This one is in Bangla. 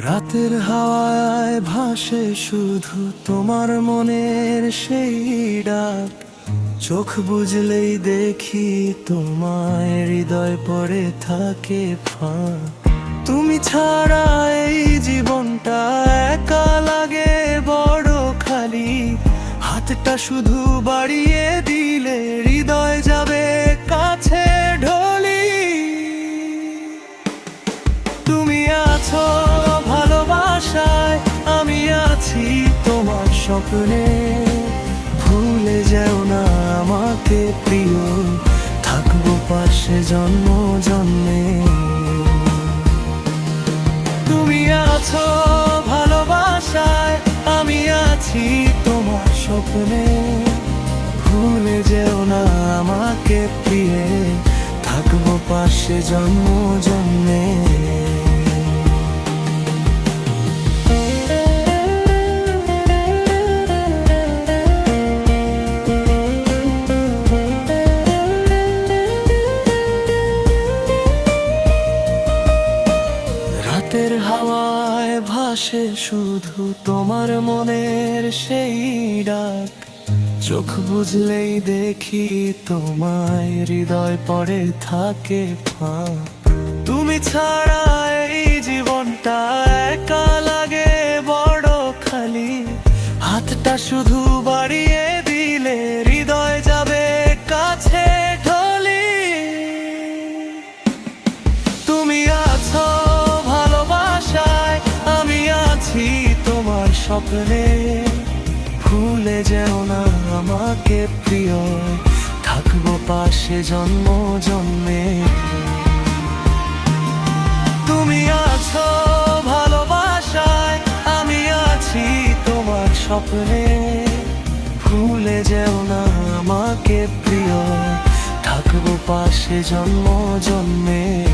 রাতের হাওয়ায় ভাসে শুধু তোমার মনের সেই ডাক। চোখ বুঝলেই দেখি তোমায় হৃদয় পড়ে থাকে ফাঁক। তুমি ছাড়া এই জীবনটা একা লাগে বড় খালি। হাতটা শুধু বাড়িয়ে দিলে হৃদয় স্বপ্নে ভুলে যেও না আমাকে প্রিয়। থাকব পাশে জন্ম, জন্মে। তুমি আছো ভালোবাসায়, আমি আছি তোমার স্বপ্নে। ভুলে যেও না আমাকে প্রিয়ে। থাকব পাশে জন্ম, জন্মে। রাতের হাওয়ায় ভাসে শুধু তোমার মনের সেই ডাক। চোখ বুঝলেই দেখি তোমায় হৃদয় পড়ে থাকে তুমি ছাড়া এই জীবনটা একা লাগে বড় খালি। হাতটা শুধু বাড়িয়ে স্বপ্নে ভুলে যেও না আমাকে প্রিয়। থাকব পাশে জন্ম জন্মে। তুমি আছো ভালোবাসায়, আমি আছি তোমার স্বপ্নে। ভুলে যেও না আমাকে প্রিয়। থাকব পাশে জন্ম জন্মে।